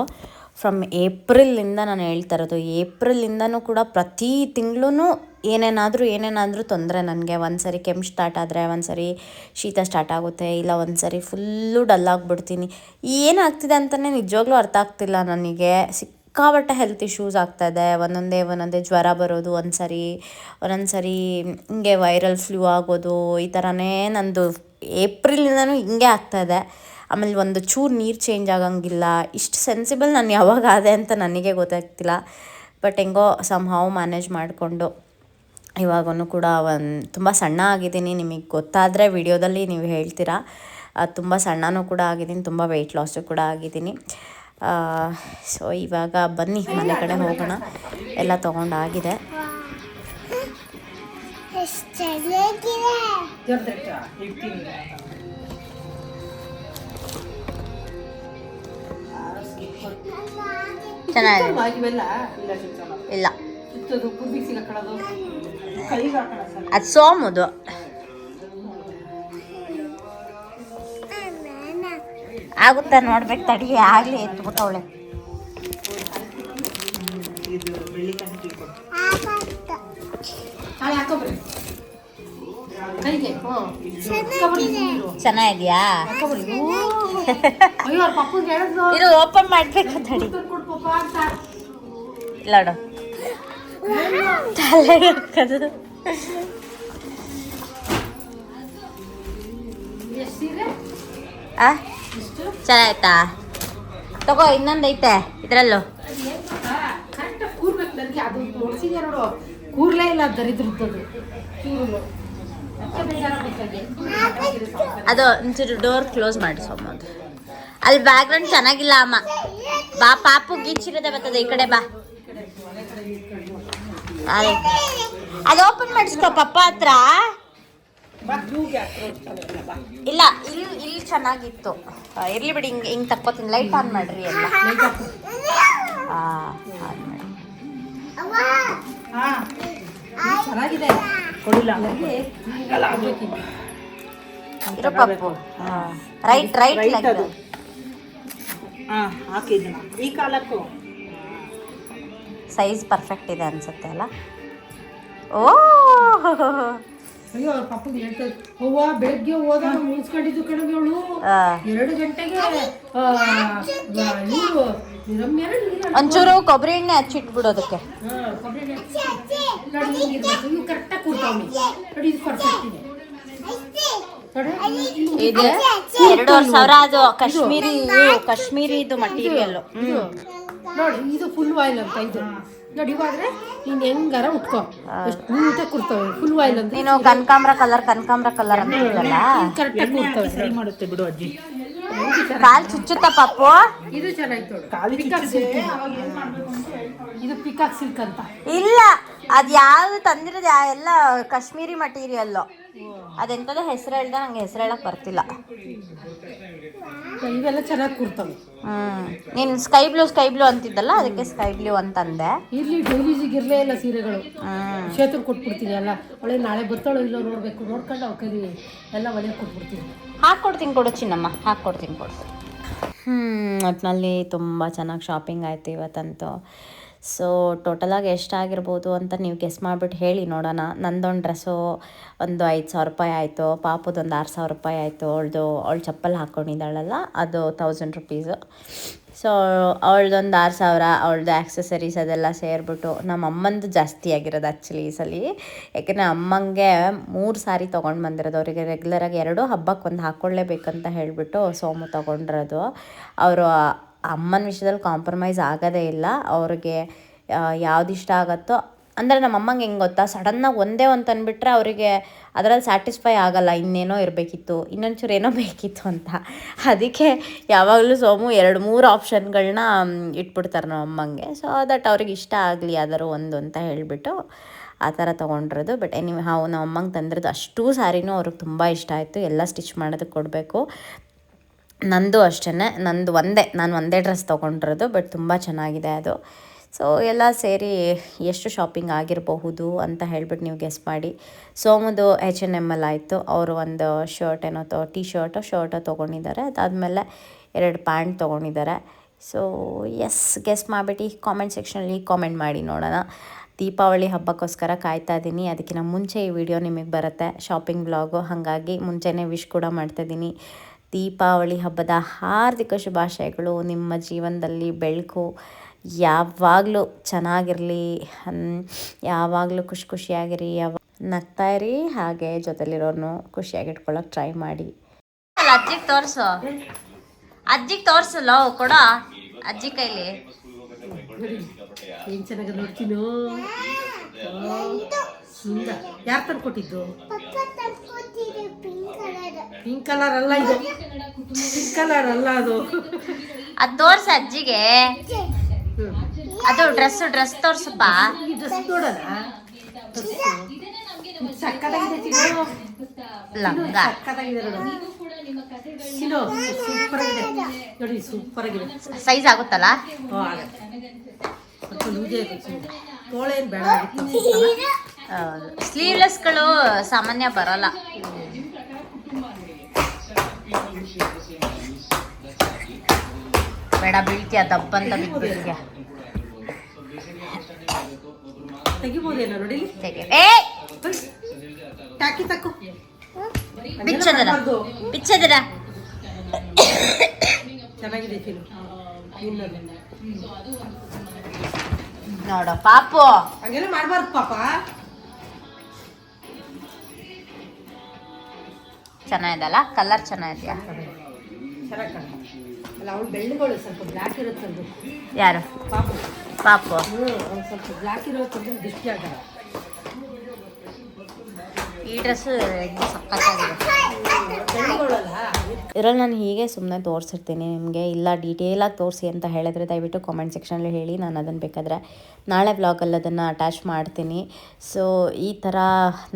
ಫ್ರಮ್ ಏಪ್ರಿಲಿಂದ ನಾನು ಹೇಳ್ತಾ ಇರೋದು ಏಪ್ರಿಲಿಂದನೂ ಕೂಡ ಪ್ರತಿ ತಿಂಗಳೂ ಏನೇನಾದರೂ ಏನೇನಾದರೂ ತೊಂದರೆ ನನಗೆ. ಒಂದು ಸರಿ ಕೆಮ್ಮು ಸ್ಟಾರ್ಟ್ ಆದರೆ ಒಂದು ಸರಿ ಶೀತ ಸ್ಟಾರ್ಟ್ ಆಗುತ್ತೆ, ಇಲ್ಲ ಒಂದು ಸರಿ ಫುಲ್ಲು ಆಗಿಬಿಡ್ತೀನಿ. ಏನಾಗ್ತಿದೆ ಅಂತಲೇ ನಿಜವಾಗ್ಲೂ ಅರ್ಥ ಆಗ್ತಿಲ್ಲ ನನಗೆ. ಸಿಕ್ಕಾಪಟ್ಟೆ ಹೆಲ್ತ್ ಇಶ್ಯೂಸ್ ಆಗ್ತಾಯಿದೆ ಒಂದೊಂದೇ ಒಂದೊಂದೇ ಜ್ವರ ಬರೋದು ಒಂದು ಸರಿ ಒಂದೊಂದು ಸರಿ ಹಿಂಗೆ ವೈರಲ್ ಫ್ಲೂ ಆಗೋದು, ಈ ಥರನೇ ನಂದು ಏಪ್ರಿಲಿಂದನೂ ಹಿಂಗೆ ಆಗ್ತಾಯಿದೆ ಆಮೇಲೆ ಒಂದು ಚೂರು ನೀರು ಚೇಂಜ್ ಆಗಂಗಿಲ್ಲ ಇಷ್ಟು ಸೆನ್ಸಿಬಲ್ ನಾನು ಯಾವಾಗ ಆದೆ ಅಂತ ನನಗೆ ಗೊತ್ತಾಗ್ತಿಲ್ಲ. ಬಟ್ ಹೆಂಗೋ ಸಮ್ ಹಾವ್ ಮ್ಯಾನೇಜ್ ಮಾಡಿಕೊಂಡು ಇವಾಗೂ ಕೂಡ ಒಂದು ತುಂಬ ಸಣ್ಣ ಆಗಿದ್ದೀನಿ ನಿಮಗೆ ಗೊತ್ತಾದರೆ ವಿಡಿಯೋದಲ್ಲಿ ನೀವು ಹೇಳ್ತೀರಾ. ತುಂಬ ಸಣ್ಣನೂ ಕೂಡ ಆಗಿದ್ದೀನಿ ತುಂಬ ವೆಯ್ಟ್ ಲಾಸು ಕೂಡ ಆಗಿದ್ದೀನಿ. ಸೊ ಇವಾಗ ಬನ್ನಿ ಮನೆ ಕಡೆ ಹೋಗೋಣ. ಎಲ್ಲ ತೊಗೊಂಡಾಗಿದೆ ಚೆನ್ನಾಗಿದೆ. ಇಲ್ಲ ಅದು ಸೋಮದು. ಆಗುತ್ತಾ ನೋಡ್ಬೇಕು ತಡಿ ಆಗಲಿ ಎತ್ಬಿಟ್ಟವಳೆ ಚೆನ್ನಾಗಿದ್ಯಾ? ಇದು ಓಪನ್ ಮಾಡ್ಬೇಕು ತಡಿ ನೋಡು. ತಲೆಗೆ ಹಾಕೋದು ಆ? ಚೆನ್ನಾಯ್ತಾ ತಗೋ ಇನ್ನೊಂದು ಐತೆ ಇದರಲ್ಲೂ. ಕೂರ್ಲೇ ಇಲ್ಲ ದರಿದ್ರದ್ದು ಅದು ಒಂಚೂರು ಡೋರ್ ಕ್ಲೋಸ್ ಮಾಡಿ ಸೋಮದು ಅಲ್ಲಿ ಬ್ಯಾಕ್ಗ್ರೌಂಡ್ ಚೆನ್ನಾಗಿಲ್ಲ ಅಮ್ಮ. ಬಾ ಪಾಪು ಗೀಚಿರೋದೆ ಬರ್ತದೆ ಈ ಕಡೆ ಬಾ. ಅದೇ. ಅದು ಓಪನ್ ಮಾಡಿಸ್ಕೋ ಪಪ್ಪ ಹತ್ರ. ಇಲ್ಲ ಇಲ್ಲಿ ಇಲ್ಲಿ ಚೆನ್ನಾಗಿತ್ತು. ಇರ್ಲಿ ಬಿಡಿ ಹಿಂಗೆ ಹಿಂಗೆ ತಕ್ಕೋತೀನಿ. ಲೈಟ್ ಆನ್ ಮಾಡ್ರಿ ಎಲ್ಲ. ಆನ್ ಮಾಡಿ. ಚೆನ್ನಾಗಿದೆ. ಕೊಡಿಲ್ಲ ಇರು Pappu right right Right like ಅದು. ಹಾ ಹಾಕಿದ್ದೀನಿ ಈ ಕಾಲಕ್ಕೂ. ಸೈಜ್ ಪರ್ಫೆಕ್ಟ್ ಇದೆ ಅನ್ಸುತ್ತೆ ಅಲ್ಲ? ಓ! ಅಯ್ಯೋ ಪಾಪಗೆ ಹೇಳ್ತಾ ಅವ್ವ ಬೆಳಗ್ಗೆ ಹೋದಾಗ ಮುಗಿಸ್ಕೊಂಡಿದ್ದು ಕಡೆಗೆ ಅವಳು ಎರಡು ಗಂಟೆಗೆ ನೀರು ಒಂಚೂರು ಕೊಬ್ಬರಿ ಎಣ್ಣೆ ಹಚ್ಚಿಟ್ಬಿಡೋದಕ್ಕೆ ಅದಕ್ಕೆ. ಇದು ಎರಡೂವರೆ ಸಾವಿರ ಅದು ಕಾಶ್ಮೀರಿ ಕಾಶ್ಮೀರಿ ಇದು ಮಟೀರಿಯಲ್ ನೋಡಿ ಇದು ಫುಲ್ ಆಯಿಲ್ ಅಂತ ಇದು ನೋಡಿ ಇವಾದ್ರೆ ನೀನ್ ಹೆಂಗಾರ ಉಟ್ಕೋ ಎಷ್ಟು ನೀಟಾಗಿ ಕೂರ್ತವೆ ಫುಲ್ ಆಯಿಲ್ ಅಂತ ನೀನು ಕನಕಾಂಬ್ರ ಕಲರ್ ಕನಕಾಂಬ್ರ ಕಲರ್ ಅಂತ ಕರೆಕ್ಟಾಗಿ ಕೂರ್ತವೆ ಸರಿ ಮಾಡುತ್ತೆ ಬಿಡು ಅಜ್ಜಿ. ಕಾಲ್ ಚುಚ್ಚುತ್ತ ಪಾಪು? ಇದು ಚೆನ್ನಾಗಿತ್ತು ಸಿಲ್ಕ್ ಇದು ಪಿಕಾಕ್ ಸಿಲ್ಕ್ ಅಂತ. ಇಲ್ಲ ಅದು ಯಾವ್ದು ತಂದಿರೋದು ಯಾ- ಎಲ್ಲ ಕಾಶ್ಮೀರಿ ಮಟೀರಿಯಲ್ಲು ಅದೆಂತದ ಹೆಸರು ಹೇಳ್ದೆ ನಂಗೆ ಹೆಸರು ಹೇಳಕ್ ಬರ್ತಿಲ್ಲ. ಇವೆಲ್ಲ ಚೆನ್ನಾಗಿ ಕೂರ್ತವೆ. ಹ್ಮ್. ನೀನ್ ಸ್ಕೈ ಬ್ಲೂ ಸ್ಕೈ ಬ್ಲೂ ಅಂತಿದ್ದಲ್ಲ ಅದಕ್ಕೆ ಸ್ಕೈ ಬ್ಲೂ ಅಂತಂದೆ. ಇರ್ಲಿ ಡೈಲೀಸಿಗೆ ಇರಲೇ ಇಲ್ಲ ಸೀರೆಗಳು. ಕ್ಷೇತ್ರ ಕೊಟ್ಬಿಡ್ತೀನಿ ಎಲ್ಲ. ಒಳ್ಳೆ ನಾಳೆ ಬರ್ತಾಳೋ ಇಲ್ಲೋ ನೋಡ್ಬೇಕು. ನೋಡ್ಕೊಂಡು ಅವ್ರ ಕೈಲಿ ಎಲ್ಲ ಒಳ್ಳೆ ಕೊಟ್ಬಿಡ್ತೀನಿ. ಹಾಕ್ಕೊಡ್ತೀನಿ ಕೊಡು ಚಿನ್ನಮ್ಮ. ಹಾಕ್ಕೊಡ್ತೀನಿ ಕೊಡು. ಹ್ಮ್ ಒಟ್ಟಿನಲ್ಲಿ ತುಂಬ ಚೆನ್ನಾಗಿ ಶಾಪಿಂಗ್ ಆಯ್ತು ಇವತ್ತಂತೂ. ಸೊ ಟೋಟಲಾಗಿ ಎಷ್ಟಾಗಿರ್ಬೋದು ಅಂತ ನೀವು ಗೆಸ್ ಮಾಡಿಬಿಟ್ಟು ಹೇಳಿ ನೋಡೋಣ. ನಂದೊಂದು ಡ್ರೆಸ್ಸು ಒಂದು ಐದು ಸಾವಿರ ರೂಪಾಯಿ ಆಯಿತು. ಪಾಪದೊಂದು ಆರು ಸಾವಿರ ರೂಪಾಯಿ ಆಯಿತು. ಅವಳದು, ಅವಳು ಚಪ್ಪಲ್ ಹಾಕ್ಕೊಂಡಿದ್ದಾಳಲ್ಲ ಅದು ತೌಸಂಡ್ ರುಪೀಸು ಸೊ ಅವಳ್ದೊಂದು ಆರು ಸಾವಿರ, ಅವಳದು ಆ್ಯಕ್ಸಸರೀಸ್ ಅದೆಲ್ಲ ಸೇರಿಬಿಟ್ಟು ನಮ್ಮ ಅಮ್ಮಂದು ಜಾಸ್ತಿ ಆಗಿರೋದು ಆ್ಯಕ್ಚುಲಿ ಈ ಸಲ. ಯಾಕೆಂದರೆ ಅಮ್ಮಂಗೆ ಮೂರು ಸಾರಿ ತೊಗೊಂಡು ಬಂದಿರೋದು. ಅವರಿಗೆ ರೆಗ್ಯುಲರಾಗಿ ಎರಡು ಹಬ್ಬಕ್ಕೆ ಒಂದು ಹಾಕ್ಕೊಳ್ಳೇಬೇಕಂತ ಹೇಳಿಬಿಟ್ಟು ಸೋಮು ತೊಗೊಂಡಿರೋದು. ಅವರು ಅಮ್ಮನ ವಿಷಯದಲ್ಲಿ ಕಾಂಪ್ರಮೈಸ್ ಆಗೋದೇ ಇಲ್ಲ. ಅವ್ರಿಗೆ ಯಾವ್ದು ಇಷ್ಟ ಆಗುತ್ತೋ, ಅಂದರೆ ನಮ್ಮ ಅಮ್ಮಂಗೆ ಹೆಂಗೆ ಗೊತ್ತಾ? ಸಡನ್ನಾಗಿ ಒಂದೇ ಒಂದು ತಂದುಬಿಟ್ರೆ ಅವರಿಗೆ ಅದರಲ್ಲಿ ಸ್ಯಾಟಿಸ್ಫೈ ಆಗಲ್ಲ. ಇನ್ನೇನೋ ಇರಬೇಕಿತ್ತು, ಇನ್ನೊಂಚೂರು ಏನೋ ಬೇಕಿತ್ತು ಅಂತ. ಅದಕ್ಕೆ ಯಾವಾಗಲೂ ಸೋಮು ಎರಡು ಮೂರು ಆಪ್ಷನ್ಗಳನ್ನ ಇಟ್ಬಿಡ್ತಾರೆ ನಮ್ಮ ಅಮ್ಮಂಗೆ. ಸೊ ದಟ್ ಅವ್ರಿಗೆ ಇಷ್ಟ ಆಗಲಿ ಯಾವ್ದಾದ್ರು ಒಂದು ಅಂತ ಹೇಳಿಬಿಟ್ಟು ಆ ಥರ ತೊಗೊಂಡಿರೋದು. ಬಟ್ ಎನಿ ಹಾವು ನಮ್ಮ ಅಮ್ಮಂಗೆ ತಂದಿರೋದು ಅಷ್ಟೂ ಸಾರಿನೂ ಅವ್ರಿಗೆ ತುಂಬ ಇಷ್ಟ ಆಯಿತು. ಎಲ್ಲ ಸ್ಟಿಚ್ ಮಾಡೋದಕ್ಕೆ ಕೊಡಬೇಕು. ನಂದು ಅಷ್ಟೇ ನಂದು ಒಂದೇ, ನಾನು ಒಂದೇ ಡ್ರೆಸ್ ತೊಗೊಂಡಿರೋದು ಬಟ್ ತುಂಬ ಚೆನ್ನಾಗಿದೆ ಅದು. ಸೊ ಎಲ್ಲ ಸೇರಿ ಎಷ್ಟು ಶಾಪಿಂಗ್ ಆಗಿರಬಹುದು ಅಂತ ಹೇಳ್ಬಿಟ್ಟು ನೀವು ಗೆಸ್ ಮಾಡಿ. ಸೋಮದು ಎಚ್ ಎನ್ ಎಂ ಎಲ್ ಆಯಿತು. ಅವರು ಒಂದು ಶರ್ಟ್ ಏನೋ ತೊ ಟಿ ಶರ್ಟೋ ಶರ್ಟೋ ತೊಗೊಂಡಿದ್ದಾರೆ. ಅದಾದಮೇಲೆ ಎರಡು ಪ್ಯಾಂಟ್ ತೊಗೊಂಡಿದ್ದಾರೆ. ಸೊ ಎಸ್ ಗೆಸ್ ಮಾಡಿಬಿಟ್ಟು ಕಾಮೆಂಟ್ ಸೆಕ್ಷನಲ್ಲಿ ಕಾಮೆಂಟ್ ಮಾಡಿ ನೋಡೋಣ. ದೀಪಾವಳಿ ಹಬ್ಬಕ್ಕೋಸ್ಕರ ಕಾಯ್ತಾ ಇದ್ದೀನಿ ಅದಕ್ಕಿಂತ ಮುಂಚೆ ಈ ವಿಡಿಯೋ ನಿಮಗೆ ಬರುತ್ತೆ. ಶಾಪಿಂಗ್ ಬ್ಲಾಗು ಹಾಗಾಗಿ ಮುಂಚೆನೇ ವಿಶ್ ಕೂಡ ಮಾಡ್ತಾಯಿದ್ದೀನಿ ದೀಪಾವಳಿ ಹಬ್ಬದ ಹಾರ್ದಿಕ ಶುಭಾಶಯಗಳು. ನಿಮ್ಮ ಜೀವನದಲ್ಲಿ ಬೆಳಕು ಯಾವಾಗಲೂ ಚೆನ್ನಾಗಿರಲಿ. ಯಾವಾಗಲೂ ಖುಷಿ ಖುಷಿಯಾಗಿರಿ. ಯಾವ ನಗ್ತಾ ಇರಿ. ಹಾಗೆ ಜೊತೆಲಿರೋನು ಖುಷಿಯಾಗಿಟ್ಕೊಳ್ಳೋಕೆ ಟ್ರೈ ಮಾಡಿ. ಅಜ್ಜಿಗೆ ತೋರಿಸು. ಅಜ್ಜಿಗೆ ತೋರಿಸು ಲವ್ ಕೊಡ. ಅಜ್ಜಿ ಕೈಲಿ. ಏನು ಚೆನ್ನಾಗಿ ನೋಡ್ತೀನೋ? ಸುಂದರ. ಯಾರು ತಂದು ಕೊಟ್ಟಿದ್ದು ಪಿಂಕ್ ಕಲರ್ ಅಲ್ಲ ಇದು. ಪಿಂಕ್ ಕಲರ್ ಅಲ್ಲ ಅದು. ಅದು ತೋರ್ಸ ಅಜ್ಜಿಗೆ. ಅದು ಡ್ರೆಸ್ ಡ್ರೆಸ್ ತೋರ್ಸಪ್ಪ. ಈ ಡ್ರೆಸ್ ನೋಡೋಣ ಸಕ್ಕತ್ತಾಗಿದೆ ಚಿನ್ನು. ಲಂಗ. ಸಕ್ಕತ್ತಾಗಿದೆ ನೋಡು. ಚಿನ್ನು ಸೂಪರ್ ಆಗಿದೆ ನೋಡಿ ಸೂಪರ್ ಆಗಿದೆ ಸೈಜ್ ಆಗುತ್ತಲ್ಲ? ಓ ಆಗತ್ತೆ. ಸ್ವಲ್ಪ ಲೂಜೇ ಇದೆ ಚಿನ್ನು. ತೋಳೇನು ಬೇಡ ಸ್ಲೀವ್ಲೆಸ್ಗಳು ಸಾಮಾನ್ಯ ಬರಲ್ಲ. ಬೇಡ ಬೀಳ್ತಿಯ ದಬ್ಬಂತ ಬಿದ್ಬಿಡ್ತೀಯ ತೆಗಿಬೋದೇನೋ ನೋಡಿ? ತೆಗೆ ಏ! ಟಾಕಿ ತಕ್ಕು ಬಿಚ್ಚದರ ಬಿಚ್ಚದರ ಚೆನ್ನಾಗಿದೆ ನೋಡು ಪಾಪು. ಹಂಗೆಲ್ಲ ಮಾಡಬಾರ್ದು ಪಾಪ. ಚೆನ್ನಾಗಿದಲ್ಲ ಕಲರ್ ಚೆನ್ನಾಗಿದೆಯಾ? ಯಾರು? ಪಾಪ. ಈ ಡ್ರೆಸ್ ಸಕ್ಕತ್ತಾಗಿದೆ ಇದರಲ್ಲಿ ನಾನು ಹೀಗೆ ಸುಮ್ಮನೆ ತೋರಿಸಿರ್ತೀನಿ ನಿಮಗೆ. ಇಲ್ಲ ಡೀಟೇಲಾಗಿ ತೋರಿಸಿ ಅಂತ ಹೇಳಿದ್ರೆ ದಯವಿಟ್ಟು ಕಾಮೆಂಟ್ ಸೆಕ್ಷನಲ್ಲಿ ಹೇಳಿ. ನಾನು ಅದನ್ನು ಬೇಕಾದರೆ ನಾಳೆ ವ್ಲಾಗಲ್ಲಿ ಅದನ್ನು ಅಟ್ಯಾಚ್ ಮಾಡ್ತೀನಿ. ಸೊ ಈ ಥರ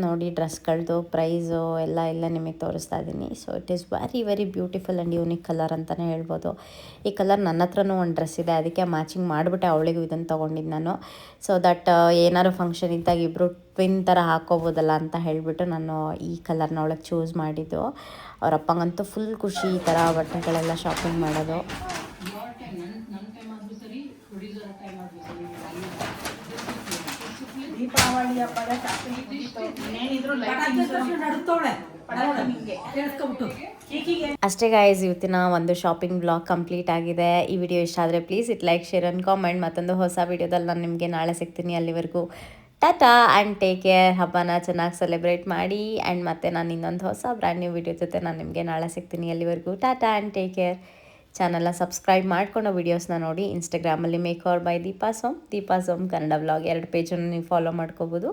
ನೋಡಿ ಡ್ರೆಸ್ಗಳದು ಪ್ರೈಸು ಎಲ್ಲ ಎಲ್ಲ ನಿಮಗೆ ತೋರಿಸ್ತಾ ಇದ್ದೀನಿ so it is very very beautiful and unique colour ಅಂತಲೇ ಹೇಳ್ಬೋದು. ಈ ಕಲರ್ ನನ್ನ ಹತ್ರನೂ ಒಂದು ಡ್ರೆಸ್ ಇದೆ. ಅದಕ್ಕೆ ಮ್ಯಾಚಿಂಗ್ ಮಾಡಿಬಿಟ್ಟೆ ಅವಳಿಗೂ ಇದನ್ನು ತೊಗೊಂಡಿದ್ದು ನಾನು. ಸೊ ದಟ್ ಏನಾದ್ರು ಫಂಕ್ಷನ್ ಇದ್ದಾಗ ಇಬ್ಬರು ಟ್ವಿನ್ ಥರ ಹಾಕೋಬೋದಲ್ಲ ಅಂತ ಹೇಳಿಬಿಟ್ಟು ನಾನು ಈ ಕಲರ್ನ ಅವಳಿಗೆ ಚೂಸ್ ಮಾಡಿದ್ದು. ಅವರಪ್ಪಂಗಂತೂ ಫುಲ್ ಖುಷಿ ಈ ಥರ ಬಟ್ಟೆಗಳೆಲ್ಲ ಶಾಪಿಂಗ್ ಮಾಡೋದು ದೀಪಾವಳಿ ಶಾಪಿಂಗ್ ಅಷ್ಟೇ ಗಾಯ್ಸ್ ಇವತ್ತಿನ ಒಂದು ಶಾಪಿಂಗ್ ಬ್ಲಾಗ್ ಕಂಪ್ಲೀಟ್ ಆಗಿದೆ. ಈ ವಿಡಿಯೋ ಇಷ್ಟ ಆದರೆ please it like share and comment ಮತ್ತೊಂದು ಹೊಸ ವಿಡಿಯೋದಲ್ಲಿ ನಾನು ನಿಮಗೆ ನಾಳೆ ಸಿಗ್ತೀನಿ ಅಲ್ಲಿವರೆಗೂ. ಟಾಟಾ ಆ್ಯಂಡ್ ಟೇಕ್ ಕೇರ್ ಹಬ್ಬನ ಚೆನ್ನಾಗಿ ಸೆಲೆಬ್ರೇಟ್ ಮಾಡಿ. ಆ್ಯಂಡ್ ಮತ್ತೆ ನಾನು ಇನ್ನೊಂದು ಹೊಸ ಬ್ರ್ಯಾಂಡ್ ನ್ಯೂ ವಿಡಿಯೋ ಜೊತೆ ನಾನು ನಿಮಗೆ ನಾಳೆ ಸಿಗ್ತೀನಿ ಅಲ್ಲಿವರೆಗೂ. ಟಾಟಾ ಆ್ಯಂಡ್ ಟೇಕ್ ಕೇರ್ ಚಾನಲ್ನ ಸಬ್ಸ್ಕ್ರೈಬ್ ಮಾಡ್ಕೊಂಡು ವೀಡಿಯೋಸ್ನ ನೋಡಿ. ಇನ್ಸ್ಟಾಗ್ರಾಮಲ್ಲಿ make over by Deepa Som. Deepa Som Kannada blog ಎರಡು ಪೇಜನ್ನು ನೀವು ಫಾಲೋ ಮಾಡ್ಕೋಬೋದು.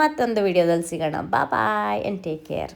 ಮತ್ತೊಂದು ವಿಡಿಯೋದಲ್ಲಿ ಸಿಗೋಣ. ಬಾ ಬಾಯ್ ಆ್ಯಂಡ್ ಟೇಕ್ ಕೇರ್